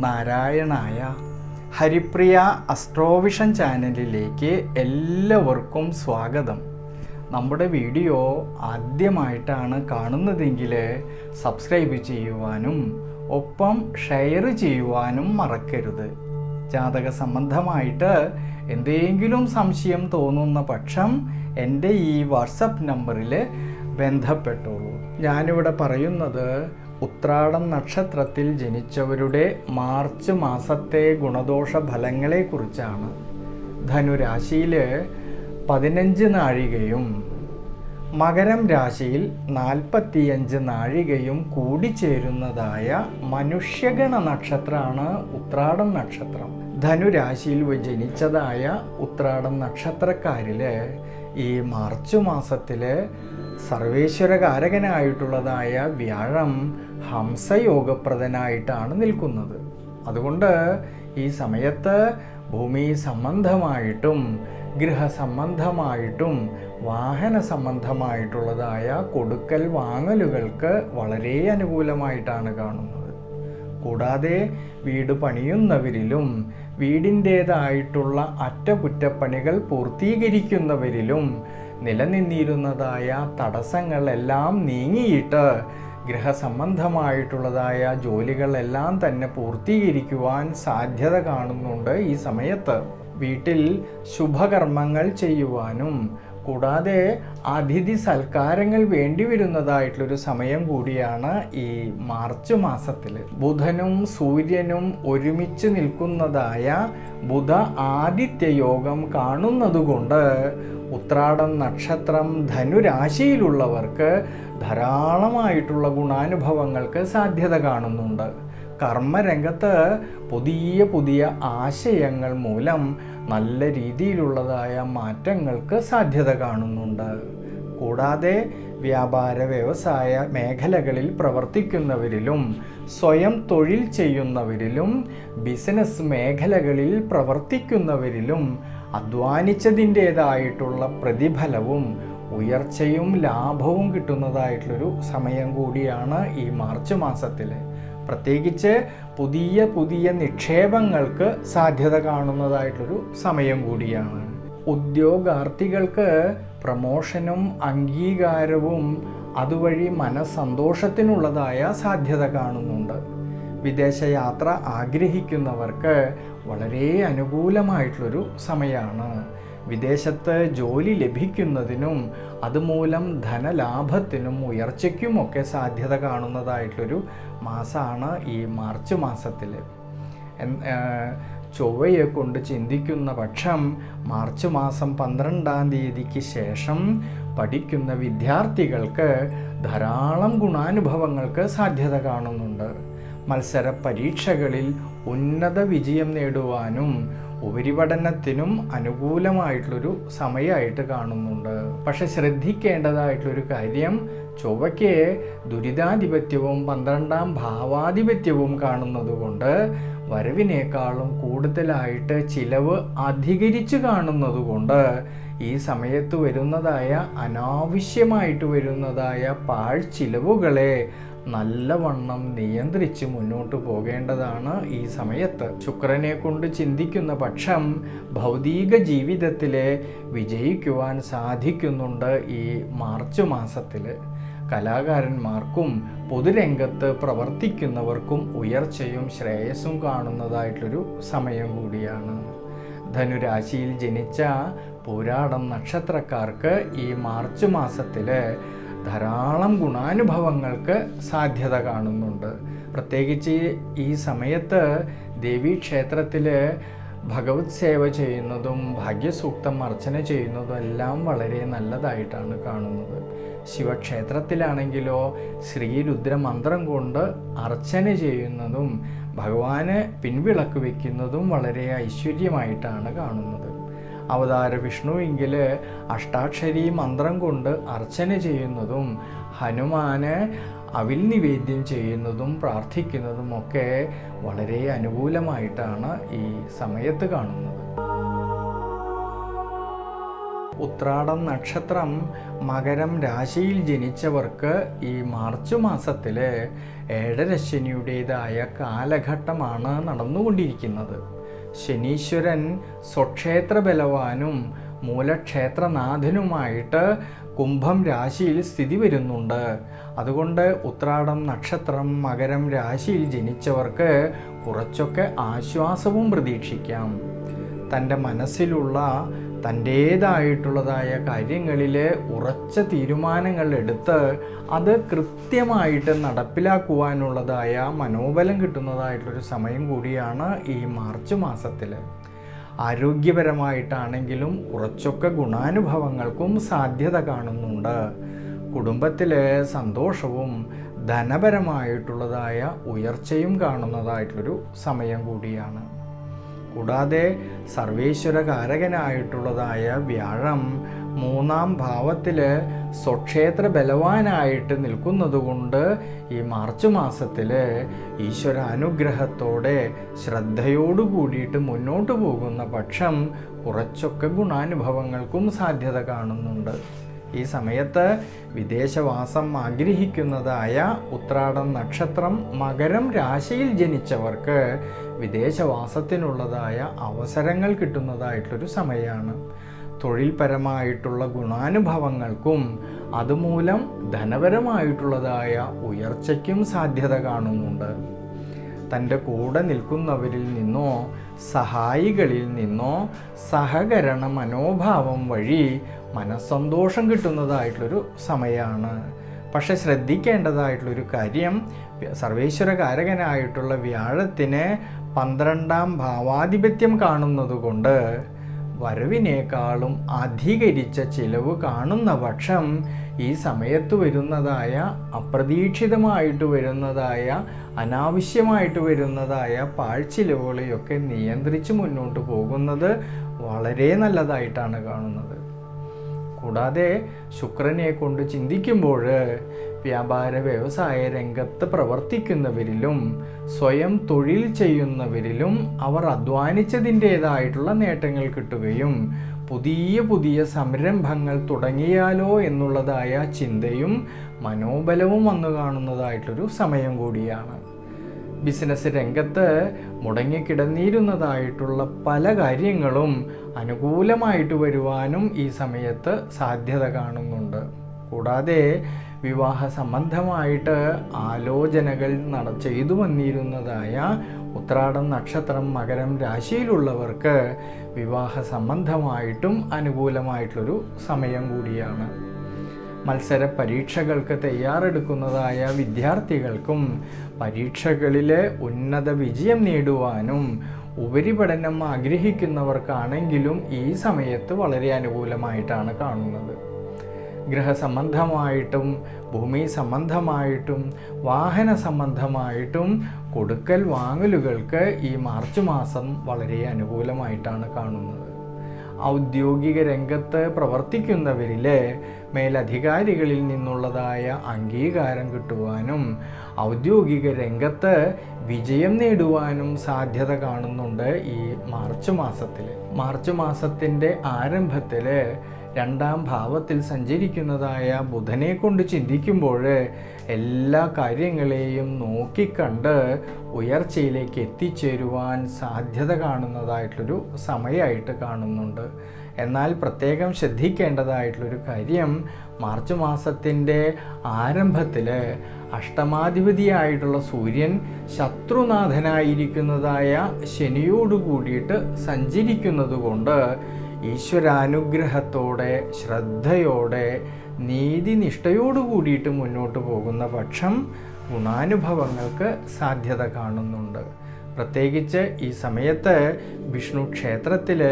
നാരായണായ. ഹരിപ്രിയ അസ്ട്രോവിഷൻ ചാനലിലേക്ക് എല്ലാവർക്കും സ്വാഗതം. നമ്മുടെ വീഡിയോ ആദ്യമായിട്ടാണ് കാണുന്നതെങ്കിൽ സബ്സ്ക്രൈബ് ചെയ്യുവാനും ഒപ്പം ഷെയർ ചെയ്യുവാനും മറക്കരുത്. ജാതക സംബന്ധമായിട്ട് എന്തെങ്കിലും സംശയം തോന്നുന്ന പക്ഷം എന്റെ ഈ വാട്സപ്പ് നമ്പറിൽ ബന്ധപ്പെട്ടോളൂ. ഞാനിവിടെ പറയുന്നത് ഉത്രാടം നക്ഷത്രത്തിൽ ജനിച്ചവരുടെ മാർച്ച് മാസത്തെ ഗുണദോഷ ഫലങ്ങളെക്കുറിച്ചാണ് ധനുരാശിയിൽ പതിനഞ്ച് നാഴികയും മകരം രാശിയിൽ നാൽപ്പത്തിയഞ്ച് നാഴികയും കൂടിച്ചേരുന്നതായ മനുഷ്യഗണ നക്ഷത്രമാണ് ഉത്രാടം നക്ഷത്രം. ധനുരാശിയിൽ ജനിച്ചതായ ഉത്രാടം നക്ഷത്രക്കാരിൽ ഈ മാർച്ച് മാസത്തിൽ സർവേശ്വരകാരകനായിട്ടുള്ളതായ വ്യാഴം ഹംസയോഗപ്രദനായിട്ടാണ് നിൽക്കുന്നത്. അതുകൊണ്ട് ഈ സമയത്ത് ഭൂമി സംബന്ധമായിട്ടും ഗൃഹസംബന്ധമായിട്ടും വാഹന സംബന്ധമായിട്ടുള്ളതായ കൊടുക്കൽ വാങ്ങലുകൾക്ക് വളരെ അനുകൂലമായിട്ടാണ് കാണുന്നത്. കൂടാതെ വീട് പണിയുന്നവരിലും വീടിന്റേതായിട്ടുള്ള അറ്റകുറ്റപ്പണികൾ പൂർത്തീകരിക്കുന്നവരിലും നിലനിന്നിരുന്നതായ തടസ്സങ്ങളെല്ലാം നീങ്ങിയിട്ട് ഗൃഹസംബന്ധമായിട്ടുള്ളതായ ജോലികളെല്ലാം തന്നെ പൂർത്തീകരിക്കുവാൻ സാധ്യത കാണുന്നുണ്ട് ഈ സമയത്ത്. വീട്ടിൽ ശുഭകർമ്മങ്ങൾ ചെയ്യുവാനും കൂടാതെ അതിഥി സൽക്കാരങ്ങൾ വേണ്ടി വരുന്നതായിട്ടുള്ളൊരു സമയം കൂടിയാണ് ഈ മാർച്ച് മാസത്തിൽ ബുധനും സൂര്യനും ഒരുമിച്ച് നിൽക്കുന്നതായ ബുധ ആദിത്യ യോഗം കാണുന്നതുകൊണ്ട് ഉത്രാടം നക്ഷത്രം ധനുരാശിയിലുള്ളവർക്ക് ധാരാളമായിട്ടുള്ള ഗുണാനുഭവങ്ങൾക്ക് സാധ്യത കാണുന്നുണ്ട്. കർമ്മരംഗത്ത് പുതിയ പുതിയ ആശയങ്ങൾ മൂലം നല്ല രീതിയിലുള്ളതായ മാറ്റങ്ങൾക്ക് സാധ്യത കാണുന്നുണ്ട്. കൂടാതെ വ്യാപാര വ്യവസായ മേഖലകളിൽ പ്രവർത്തിക്കുന്നവരിലും സ്വയം തൊഴിൽ ചെയ്യുന്നവരിലും ബിസിനസ് മേഖലകളിൽ പ്രവർത്തിക്കുന്നവരിലും അധ്വാനിച്ചതിന്റേതായിട്ടുള്ള പ്രതിഫലവും ഉയർച്ചയും ലാഭവും കിട്ടുന്നതായിട്ടുള്ളൊരു സമയം കൂടിയാണ് ഈ മാർച്ച് മാസത്തിൽ പ്രത്യേകിച്ച് പുതിയ പുതിയ നിക്ഷേപങ്ങൾക്ക് സാധ്യത കാണുന്നതായിട്ടൊരു സമയം കൂടിയാണ്. ഉദ്യോഗാർത്ഥികൾക്ക് പ്രമോഷനും അംഗീകാരവും അതുവഴി മനസ്സന്തോഷത്തിനുള്ളതായ സാധ്യത കാണുന്നുണ്ട്. വിദേശയാത്ര ആഗ്രഹിക്കുന്നവർക്ക് വളരെ അനുകൂലമായിട്ടുള്ളൊരു സമയമാണ് വിദേശത്ത് ജോലി ലഭിക്കുന്നതിനും അതുമൂലം ധനലാഭത്തിനും ഉയർച്ചയ്ക്കുമൊക്കെ സാധ്യത കാണുന്നതായിട്ടൊരു മാസമാണ് ഈ മാർച്ച് മാസത്തിൽ ചൊവ്വയെ കൊണ്ട് ചിന്തിക്കുന്ന പക്ഷം മാർച്ച് മാസം പന്ത്രണ്ടാം തീയതിക്ക് ശേഷം പഠിക്കുന്ന വിദ്യാർത്ഥികൾക്ക് ധാരാളം ഗുണാനുഭവങ്ങൾക്ക് സാധ്യത കാണുന്നുണ്ട്. മത്സര പരീക്ഷകളിൽ ഉന്നത വിജയം നേടുവാനും ഉപരിപഠനത്തിനും അനുകൂലമായിട്ടുള്ളൊരു സമയമായിട്ട് കാണുന്നുണ്ട്. പക്ഷെ ശ്രദ്ധിക്കേണ്ടതായിട്ടുള്ളൊരു കാര്യം ചൊവ്വയ്ക്ക് ദുരിതാധിപത്യവും പന്ത്രണ്ടാം ഭാവാധിപത്യവും കാണുന്നതുകൊണ്ട് വരവിനേക്കാളും കൂടുതലായിട്ട് ചിലവ് അധികരിച്ച് കാണുന്നതുകൊണ്ട് ഈ സമയത്ത് വരുന്നതായ അനാവശ്യമായിട്ട് വരുന്നതായ പാഴ്ചിലവുകളെ നല്ലവണ്ണം നിയന്ത്രിച്ച് മുന്നോട്ട് പോകേണ്ടതാണ് ഈ സമയത്ത്. ശുക്രനെ കൊണ്ട് ചിന്തിക്കുന്ന പക്ഷം ഭൗതിക ജീവിതത്തിലെ വിജയിക്കുവാൻ സാധിക്കുന്നുണ്ട് ഈ മാർച്ച് മാസത്തിൽ കലാകാരന്മാർക്കും പൊതുരംഗത്ത് പ്രവർത്തിക്കുന്നവർക്കും ഉയർച്ചയും ശ്രേയസ്സും കാണുന്നതായിട്ടൊരു സമയം കൂടിയാണ്. ധനുരാശിയിൽ ജനിച്ച പോരാടം നക്ഷത്രക്കാർക്ക് ഈ മാർച്ച് മാസത്തിൽ ധാരാളം ഗുണാനുഭവങ്ങൾക്ക് സാധ്യത കാണുന്നുണ്ട്. പ്രത്യേകിച്ച് ഈ സമയത്ത് ദേവീക്ഷേത്രത്തിൽ ഭഗവത് സേവ ചെയ്യുന്നതും ഭാഗ്യസൂക്തം അർച്ചന ചെയ്യുന്നതും എല്ലാം വളരെ നല്ലതായിട്ടാണ് കാണുന്നത്. ശിവക്ഷേത്രത്തിലാണെങ്കിലോ ശ്രീരുദ്രമന്ത്രം കൊണ്ട് അർച്ചന ചെയ്യുന്നതും ഭഗവാന് പിൻവിളക്ക് വയ്ക്കുന്നതും വളരെ ഐശ്വര്യമായിട്ടാണ് കാണുന്നത്. അവതാര വിഷ്ണുവെങ്കിൽ അഷ്ടാക്ഷരി മന്ത്രം കൊണ്ട് അർച്ചന ചെയ്യുന്നതും ഹനുമാന് അവിൽ നിവേദ്യം ചെയ്യുന്നതും പ്രാർത്ഥിക്കുന്നതും ഒക്കെ വളരെ അനുകൂലമായിട്ടാണ് ഈ സമയത്ത് കാണുന്നത്. ഉത്രാടം നക്ഷത്രം മകരം രാശിയിൽ ജനിച്ചവർക്ക് ഈ മാർച്ച് മാസത്തിൽ ഏഴരശ്ശനിയുടേതായ കാലഘട്ടമാണ് നടന്നുകൊണ്ടിരിക്കുന്നത്. ശനീശ്വരൻ സ്വക്ഷേത്ര ബലവാനും മൂലക്ഷേത്രനാഥനുമായിട്ട് കുംഭം രാശിയിൽ സ്ഥിതി വരുന്നുണ്ട്. അതുകൊണ്ട് ഉത്രാടം നക്ഷത്രം മകരം രാശിയിൽ ജനിച്ചവർക്ക് കുറച്ചൊക്കെ ആശ്വാസവും പ്രതീക്ഷിക്കാം. തന്റെ മനസ്സിലുള്ള തന്റേതായിട്ടുള്ളതായ കാര്യങ്ങളിൽ ഉറച്ച തീരുമാനങ്ങൾ എടുത്ത് അത് കൃത്യമായിട്ട് നടപ്പിലാക്കുവാനുള്ളതായ മനോബലം കിട്ടുന്നതായിട്ടുള്ളൊരു സമയം കൂടിയാണ് ഈ മാർച്ച് മാസത്തിൽ ആരോഗ്യപരമായിട്ടാണെങ്കിലും ഉറച്ചൊക്കെ ഗുണാനുഭവങ്ങൾക്കും സാധ്യത കാണുന്നുണ്ട്. കുടുംബത്തിലെ സന്തോഷവും ധനപരമായിട്ടുള്ളതായ ഉയർച്ചയും കാണുന്നതായിട്ടുള്ളൊരു സമയം കൂടിയാണ്. കൂടാതെ സർവേശ്വരകാരകനായിട്ടുള്ളതായ വ്യാഴം മൂന്നാം ഭാവത്തിൽ സ്വക്ഷേത്ര ബലവാനായിട്ട് നിൽക്കുന്നതുകൊണ്ട് ഈ മാർച്ച് മാസത്തിൽ ഈശ്വര അനുഗ്രഹത്തോടെ ശ്രദ്ധയോടു കൂടിയിട്ട് മുന്നോട്ട് പോകുന്ന പക്ഷം കുറച്ചൊക്കെ ഗുണാനുഭവങ്ങൾക്കും സാധ്യത കാണുന്നുണ്ട്. ഈ സമയത്ത് വിദേശവാസം ആഗ്രഹിക്കുന്നതായ ഉത്രാടം നക്ഷത്രം മകരം രാശിയിൽ ജനിച്ചവർക്ക് വിദേശവാസത്തിനുള്ളതായ അവസരങ്ങൾ കിട്ടുന്നതായിട്ടൊരു സമയമാണ് തൊഴിൽപരമായിട്ടുള്ള ഗുണാനുഭവങ്ങൾക്കും അതുമൂലം ധനപരമായിട്ടുള്ളതായ ഉയർച്ചയ്ക്കും സാധ്യത കാണുന്നുണ്ട്. തന്റെ കൂടെ നിൽക്കുന്നവരിൽ നിന്നോ സഹായികളിൽ നിന്നോ സഹകരണ മനോഭാവം വഴി മനസ്സന്തോഷം കിട്ടുന്നതായിട്ടുള്ളൊരു സമയമാണ് പക്ഷെ ശ്രദ്ധിക്കേണ്ടതായിട്ടുള്ളൊരു കാര്യം സർവേശ്വരകാരകനായിട്ടുള്ള വ്യാഴത്തിന് പന്ത്രണ്ടാം ഭാവാധിപത്യം കാണുന്നതുകൊണ്ട് വരവിനേക്കാളും അധികരിച്ച ചിലവ് കാണുന്ന പക്ഷം ഈ സമയത്ത് വരുന്നതായ അപ്രതീക്ഷിതമായിട്ട് വരുന്നതായ അനാവശ്യമായിട്ട് വരുന്നതായ പാഴ്ചിലവുകളെയൊക്കെ നിയന്ത്രിച്ച് മുന്നോട്ട് പോകുന്നത് വളരെ നല്ലതായിട്ടാണ് കാണുന്നത്. കൂടാതെ ശുക്രനെ കൊണ്ട് ചിന്തിക്കുമ്പോൾ വ്യാപാര വ്യവസായ രംഗത്ത് പ്രവർത്തിക്കുന്നവരിലും സ്വയം തൊഴിൽ ചെയ്യുന്നവരിലും അവർ അധ്വാനിച്ചതിന്റേതായിട്ടുള്ള നേട്ടങ്ങൾ കിട്ടുകയും പുതിയ പുതിയ സംരംഭങ്ങൾ തുടങ്ങിയാലോ എന്നുള്ളതായ ചിന്തയും മനോബലവും വന്നു കാണുന്നതായിട്ടൊരു സമയം കൂടിയാണ്. ബിസിനസ് രംഗത്ത് മുടങ്ങിക്കിടന്നിരുന്നതായിട്ടുള്ള പല കാര്യങ്ങളും അനുകൂലമായിട്ട് വരുവാനും ഈ സമയത്ത് സാധ്യത കാണുന്നുണ്ട്. കൂടാതെ വിവാഹ സംബന്ധമായിട്ട് ആലോചനകൾ നട ചെയ്തു വന്നിരുന്നതായ ഉത്രാടം നക്ഷത്രം മകരം രാശിയിലുള്ളവർക്ക് വിവാഹ സംബന്ധമായിട്ടും അനുകൂലമായിട്ടുള്ളൊരു സമയം കൂടിയാണ്. മത്സര പരീക്ഷകൾക്ക് തയ്യാറെടുക്കുന്നതായ വിദ്യാർത്ഥികൾക്കും പരീക്ഷകളിലെ ഉന്നത വിജയം നേടുവാനും ഉപരിപഠനം ആഗ്രഹിക്കുന്നവർക്കാണെങ്കിലും ഈ സമയത്ത് വളരെ അനുകൂലമായിട്ടാണ് കാണുന്നത്. ഗൃഹസംബന്ധമായിട്ടും ഭൂമി സംബന്ധമായിട്ടും വാഹന സംബന്ധമായിട്ടും കൊടുക്കൽ വാങ്ങലുകൾക്ക് ഈ മാർച്ച് മാസം വളരെ അനുകൂലമായിട്ടാണ് കാണുന്നത്. ഔദ്യോഗിക രംഗത്ത് പ്രവർത്തിക്കുന്നവരിലെ മേലധികാരികളിൽ നിന്നുള്ളതായ അംഗീകാരം കിട്ടുവാനും ഔദ്യോഗിക രംഗത്ത് വിജയം നേടുവാനും സാധ്യത കാണുന്നുണ്ട് ഈ മാർച്ച് മാസത്തിൽ മാർച്ച് മാസത്തിന്റെ ആരംഭത്തിൽ രണ്ടാം ഭാവത്തിൽ സഞ്ചരിക്കുന്നതായ ബുധനെ കൊണ്ട് ചിന്തിക്കുമ്പോൾ എല്ലാ കാര്യങ്ങളെയും നോക്കിക്കണ്ട് ഉയർച്ചയിലേക്ക് എത്തിച്ചേരുവാൻ സാധ്യത കാണുന്നതായിട്ടുള്ളൊരു സമയമായിട്ട് കാണുന്നുണ്ട്. എന്നാൽ പ്രത്യേകം ശ്രദ്ധിക്കേണ്ടതായിട്ടുള്ളൊരു കാര്യം മാർച്ച് മാസത്തിന്റെ ആരംഭത്തിൽ അഷ്ടമാധിപതിയായിട്ടുള്ള സൂര്യൻ ശത്രുനാഥനായിരിക്കുന്നതായ ശനിയോട് കൂടിയിട്ട് സഞ്ചരിക്കുന്നത് കൊണ്ട് ഈശ്വരാനുഗ്രഹത്തോടെ ശ്രദ്ധയോടെ നീതിനിഷ്ഠയോടു കൂടിയിട്ട് മുന്നോട്ട് പോകുന്ന പക്ഷം ഗുണാനുഭവങ്ങൾക്ക് സാധ്യത കാണുന്നുണ്ട്. പ്രത്യേകിച്ച് ഈ സമയത്ത് വിഷ്ണു ക്ഷേത്രത്തിൽ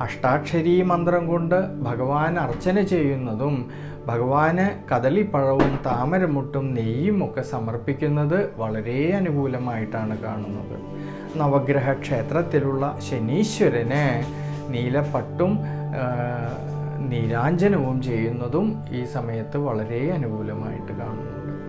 അഷ്ടാക്ഷരീ മന്ത്രം കൊണ്ട് ഭഗവാൻ അർച്ചന ചെയ്യുന്നതും ഭഗവാന് കദളിപ്പഴവും താമരമുട്ടും നെയ്യും ഒക്കെ സമർപ്പിക്കുന്നത് വളരെ അനുകൂലമായിട്ടാണ് കാണുന്നത്. നവഗ്രഹ ക്ഷേത്രത്തിലുള്ള ശനീശ്വരന് നീലപ്പട്ടും നീരാഞ്ജനവും ചെയ്യുന്നതും ഈ സമയത്ത് വളരെ അനുകൂലമായിട്ട് കാണുന്നുണ്ട്.